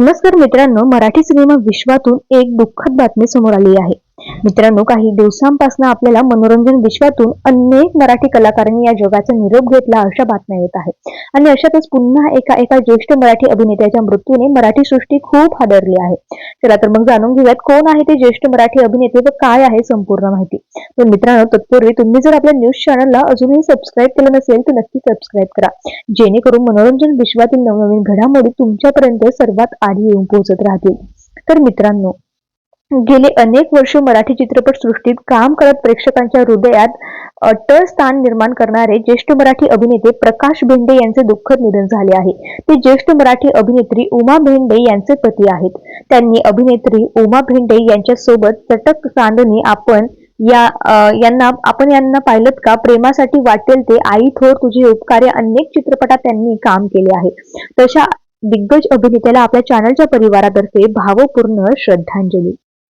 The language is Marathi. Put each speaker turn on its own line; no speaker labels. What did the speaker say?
नमस्कार मित्रांनो मराठी सिनेमा विश्वातून एक दुःखद बातमी समोर आली आहे. मित्रांनो काही दिवसांपासून आपल्याला मनोरंजन विश्वातून अनेक मराठी कलाकारांनी या जगाचा निरोप घेतला अशा बातम्या येत आहे आणि अशातच पुन्हा एका एका ज्येष्ठ मराठी अभिनेत्याच्या मृत्यूने मराठी सृष्टी खूप हादरली आहे. चला तर मग जाणून घेऊयात कोण आहे ते ज्येष्ठ मराठी अभिनेते व काय आहे संपूर्ण माहिती. पण मित्रांनो तत्पूर्वी तुम्ही जर आपल्या न्यूज चॅनलला अजूनही सबस्क्राईब केलं नसेल तर नक्की सबस्क्राईब करा. जेणेकरून मनोरंजन विश्वातील नवनवीन घडामोडी तुमच्यापर्यंत सर्वात आधी येऊन पोहोचत राहतील. तर मित्रांनो गेले अनेक वर्ष मराठी चित्रपट सृष्टीत काम करत प्रेक्षकांच्या हृदयात अटळ स्थान निर्माण करणारे ज्येष्ठ मराठी अभिनेते प्रकाश भेंडे यांचे दुःखद निधन झाले आहे. ते ज्येष्ठ मराठी अभिनेत्री उमा भेंडे यांचे पती आहेत. त्यांनी अभिनेत्री उमा भेंडे यांच्या सोबत चटक चांदणी आपण या यांना आपण यांना पाहिलं का? प्रेमासाठी वाटेल ते. आई थोर तुझे उपकार्य अनेक चित्रपटात त्यांनी काम केले आहे. तशा दिग्गज अभिनेत्याला आपल्या चॅनलच्या परिवारातर्फे भावपूर्ण श्रद्धांजली.